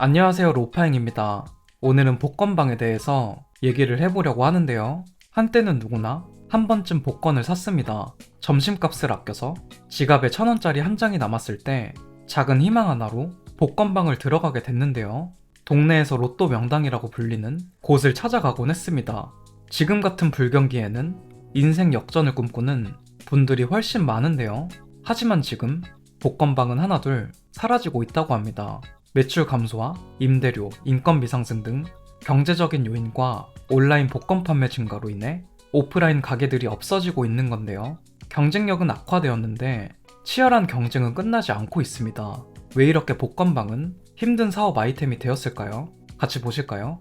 안녕하세요 로파행입니다. 오늘은 복권방에 대해서 얘기를 해보려고 하는데요. 한때는 누구나 한 번쯤 복권을 샀습니다. 점심값을 아껴서 지갑에 천 원짜리 한 장이 남았을 때 작은 희망 하나로 복권방을 들어가게 됐는데요. 동네에서 로또 명당이라고 불리는 곳을 찾아가곤 했습니다. 지금 같은 불경기에는 인생 역전을 꿈꾸는 분들이 훨씬 많은데요. 하지만 지금 복권방은 하나둘 사라지고 있다고 합니다. 매출 감소와 임대료, 인건비 상승 등 경제적인 요인과 온라인 복권 판매 증가로 인해 오프라인 가게들이 없어지고 있는 건데요. 경쟁력은 악화되었는데 치열한 경쟁은 끝나지 않고 있습니다. 왜 이렇게 복권방은 힘든 사업 아이템이 되었을까요? 같이 보실까요?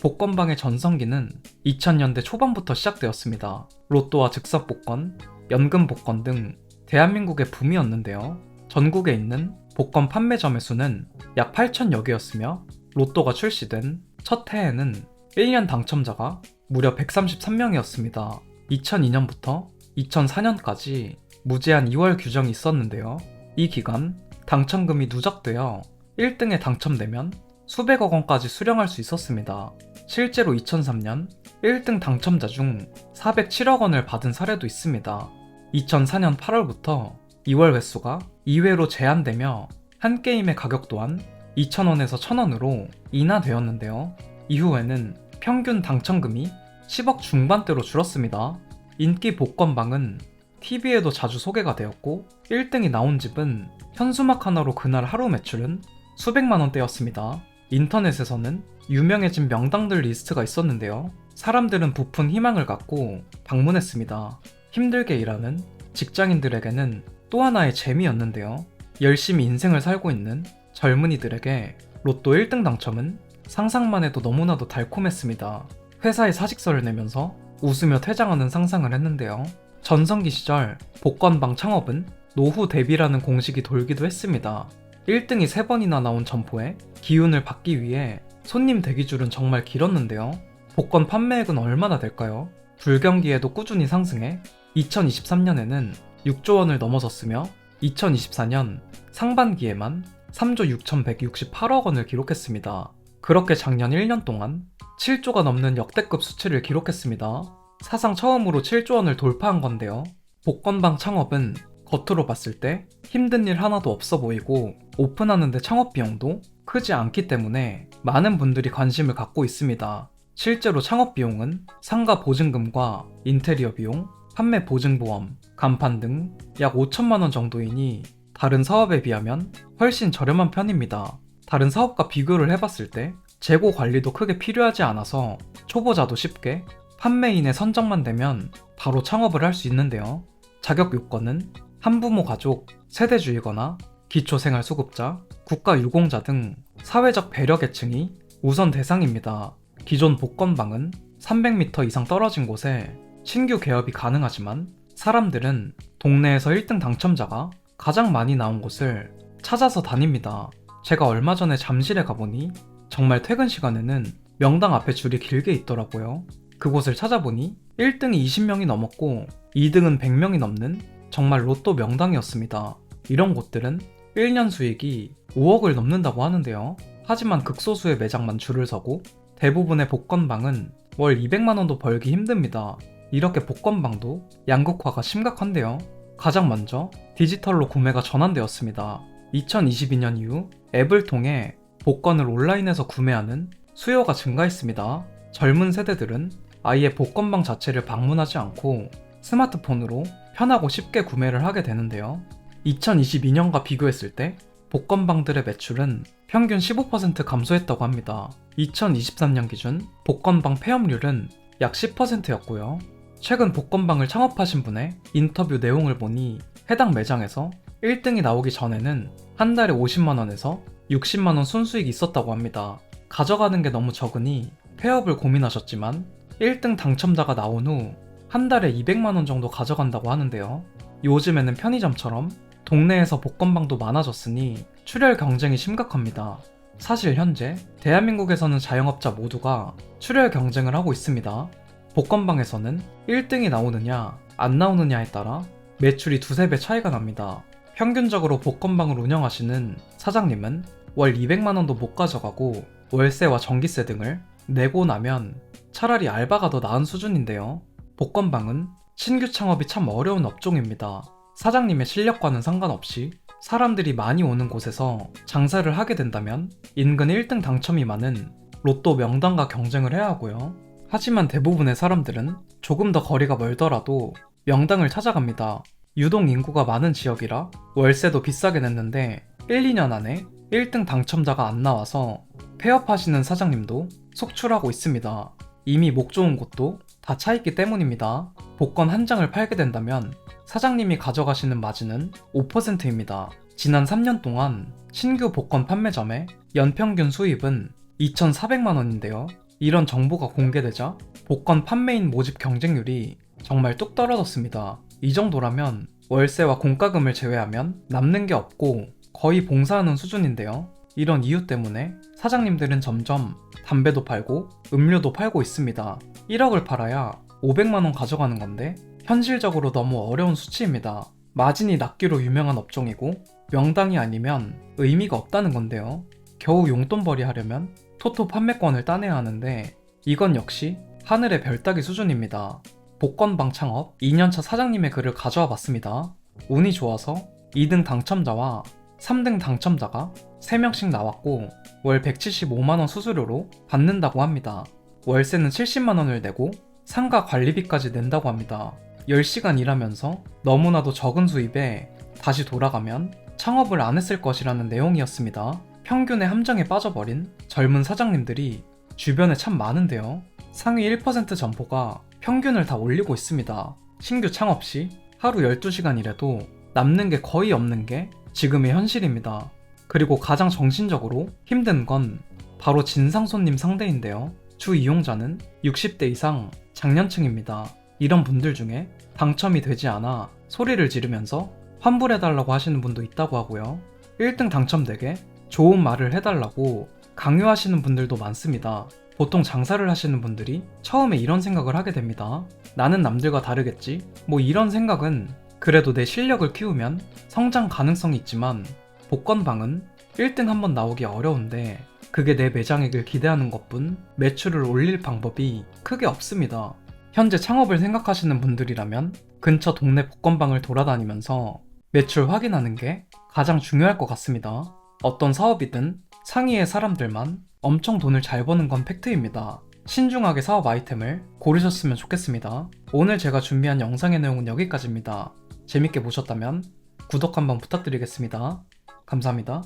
복권방의 전성기는 2000년대 초반부터 시작되었습니다. 로또와 즉석 복권, 연금 복권 등 대한민국의 붐이었는데요. 전국에 있는 복권 판매 점의 수는 약 8천여 개였으며 로또가 출시된 첫 해에는 1년 당첨자가 무려 133명이었습니다. 2002년부터 2004년까지 무제한 2월 규정이 있었는데요. 이 기간 당첨금이 누적되어 1등에 당첨되면 수백억 원까지 수령할 수 있었습니다. 실제로 2003년 1등 당첨자 중 407억 원을 받은 사례도 있습니다. 2004년 8월부터 2월 횟수가 2회로 제한되며 한 게임의 가격 또한 2,000원에서 1,000원으로 인하되었는데요. 이후에는 평균 당첨금이 10억 중반대로 줄었습니다. 인기 복권방은 TV에도 자주 소개가 되었고 1등이 나온 집은 현수막 하나로 그날 하루 매출은 수백만 원대였습니다. 인터넷에서는 유명해진 명당들 리스트가 있었는데요. 사람들은 부푼 희망을 갖고 방문했습니다. 힘들게 일하는 직장인들에게는 또 하나의 재미였는데요. 열심히 인생을 살고 있는 젊은이들에게 로또 1등 당첨은 상상만 해도 너무나도 달콤했습니다. 회사에 사직서를 내면서 웃으며 퇴장하는 상상을 했는데요. 전성기 시절 복권방 창업은 노후 대비라는 공식이 돌기도 했습니다. 1등이 3번이나 나온 점포에 기운을 받기 위해 손님 대기줄은 정말 길었는데요. 복권 판매액은 얼마나 될까요? 불경기에도 꾸준히 상승해 2023년에는 6조 원을 넘어섰으며 2024년 상반기에만 3조 6,168억 원을 기록했습니다. 그렇게 작년 1년 동안 7조가 넘는 역대급 수치를 기록했습니다. 사상 처음으로 7조 원을 돌파한 건데요. 복권방 창업은 겉으로 봤을 때 힘든 일 하나도 없어 보이고 오픈하는데 창업 비용도 크지 않기 때문에 많은 분들이 관심을 갖고 있습니다. 실제로 창업 비용은 상가 보증금과 인테리어 비용, 판매 보증보험, 간판 등 약 5천만 원 정도이니 다른 사업에 비하면 훨씬 저렴한 편입니다. 다른 사업과 비교를 해봤을 때 재고 관리도 크게 필요하지 않아서 초보자도 쉽게 판매인의 선정만 되면 바로 창업을 할 수 있는데요. 자격 요건은 한부모 가족, 세대주의거나 기초생활수급자, 국가유공자 등 사회적 배려 계층이 우선 대상입니다. 기존 복권방은 300m 이상 떨어진 곳에 신규 개업이 가능하지만 사람들은 동네에서 1등 당첨자가 가장 많이 나온 곳을 찾아서 다닙니다. 제가 얼마 전에 잠실에 가보니 정말 퇴근 시간에는 명당 앞에 줄이 길게 있더라고요. 그곳을 찾아보니 1등이 20명이 넘었고 2등은 100명이 넘는 정말 로또 명당이었습니다. 이런 곳들은 1년 수익이 5억을 넘는다고 하는데요. 하지만 극소수의 매장만 줄을 서고 대부분의 복권방은 월 200만원도 벌기 힘듭니다. 이렇게 복권방도 양극화가 심각한데요. 가장 먼저 디지털로 구매가 전환되었습니다. 2022년 이후 앱을 통해 복권을 온라인에서 구매하는 수요가 증가했습니다. 젊은 세대들은 아예 복권방 자체를 방문하지 않고 스마트폰으로 편하고 쉽게 구매를 하게 되는데요. 2022년과 비교했을 때 복권방들의 매출은 평균 15% 감소했다고 합니다. 2023년 기준 복권방 폐업률은 약 10%였고요. 최근 복권방을 창업하신 분의 인터뷰 내용을 보니 해당 매장에서 1등이 나오기 전에는 한 달에 50만원에서 60만원 순수익이 있었다고 합니다. 가져가는 게 너무 적으니 폐업을 고민하셨지만 1등 당첨자가 나온 후 한 달에 200만원 정도 가져간다고 하는데요. 요즘에는 편의점처럼 동네에서 복권방도 많아졌으니 출혈 경쟁이 심각합니다. 사실 현재 대한민국에서는 자영업자 모두가 출혈 경쟁을 하고 있습니다. 복권방에서는 1등이 나오느냐, 안 나오느냐에 따라 매출이 두세 배 차이가 납니다. 평균적으로 복권방을 운영하시는 사장님은 월 200만원도 못 가져가고 월세와 전기세 등을 내고 나면 차라리 알바가 더 나은 수준인데요. 복권방은 신규 창업이 참 어려운 업종입니다. 사장님의 실력과는 상관없이 사람들이 많이 오는 곳에서 장사를 하게 된다면 인근 1등 당첨이 많은 로또 명단과 경쟁을 해야 하고요. 하지만 대부분의 사람들은 조금 더 거리가 멀더라도 명당을 찾아갑니다. 유동 인구가 많은 지역이라 월세도 비싸게 냈는데 1, 2년 안에 1등 당첨자가 안 나와서 폐업하시는 사장님도 속출하고 있습니다. 이미 목 좋은 곳도 다 차있기 때문입니다. 복권 한 장을 팔게 된다면 사장님이 가져가시는 마진은 5%입니다. 지난 3년 동안 신규 복권 판매점의 연평균 수입은 2,400만 원인데요. 이런 정보가 공개되자 복권 판매인 모집 경쟁률이 정말 뚝 떨어졌습니다. 이 정도라면 월세와 공과금을 제외하면 남는 게 없고 거의 봉사하는 수준인데요. 이런 이유 때문에 사장님들은 점점 담배도 팔고 음료도 팔고 있습니다. 1억을 팔아야 500만원 가져가는 건데 현실적으로 너무 어려운 수치입니다. 마진이 낮기로 유명한 업종이고 명당이 아니면 의미가 없다는 건데요. 겨우 용돈벌이 하려면 토토 판매권을 따내야 하는데 이건 역시 하늘의 별 따기 수준입니다. 복권방 창업 2년차 사장님의 글을 가져와 봤습니다. 운이 좋아서 2등 당첨자와 3등 당첨자가 3명씩 나왔고 월 175만원 수수료로 받는다고 합니다. 월세는 70만원을 내고 상가 관리비까지 낸다고 합니다. 10시간 일하면서 너무나도 적은 수입에 다시 돌아가면 창업을 안 했을 것이라는 내용이었습니다. 평균의 함정에 빠져버린 젊은 사장님들이 주변에 참 많은데요. 상위 1% 점포가 평균을 다 올리고 있습니다. 신규 창업 시 하루 12시간 일해도 남는 게 거의 없는 게 지금의 현실입니다. 그리고 가장 정신적으로 힘든 건 바로 진상 손님 상대인데요. 주 이용자는 60대 이상 장년층입니다. 이런 분들 중에 당첨이 되지 않아 소리를 지르면서 환불해달라고 하시는 분도 있다고 하고요. 1등 당첨되게 좋은 말을 해달라고 강요하시는 분들도 많습니다. 보통 장사를 하시는 분들이 처음에 이런 생각을 하게 됩니다. 나는 남들과 다르겠지? 뭐 이런 생각은 그래도 내 실력을 키우면 성장 가능성이 있지만 복권방은 1등 한번 나오기 어려운데 그게 내 매장액을 기대하는 것뿐 매출을 올릴 방법이 크게 없습니다. 현재 창업을 생각하시는 분들이라면 근처 동네 복권방을 돌아다니면서 매출 확인하는 게 가장 중요할 것 같습니다. 어떤 사업이든 상위의 사람들만 엄청 돈을 잘 버는 건 팩트입니다. 신중하게 사업 아이템을 고르셨으면 좋겠습니다. 오늘 제가 준비한 영상의 내용은 여기까지입니다. 재밌게 보셨다면 구독 한번 부탁드리겠습니다. 감사합니다.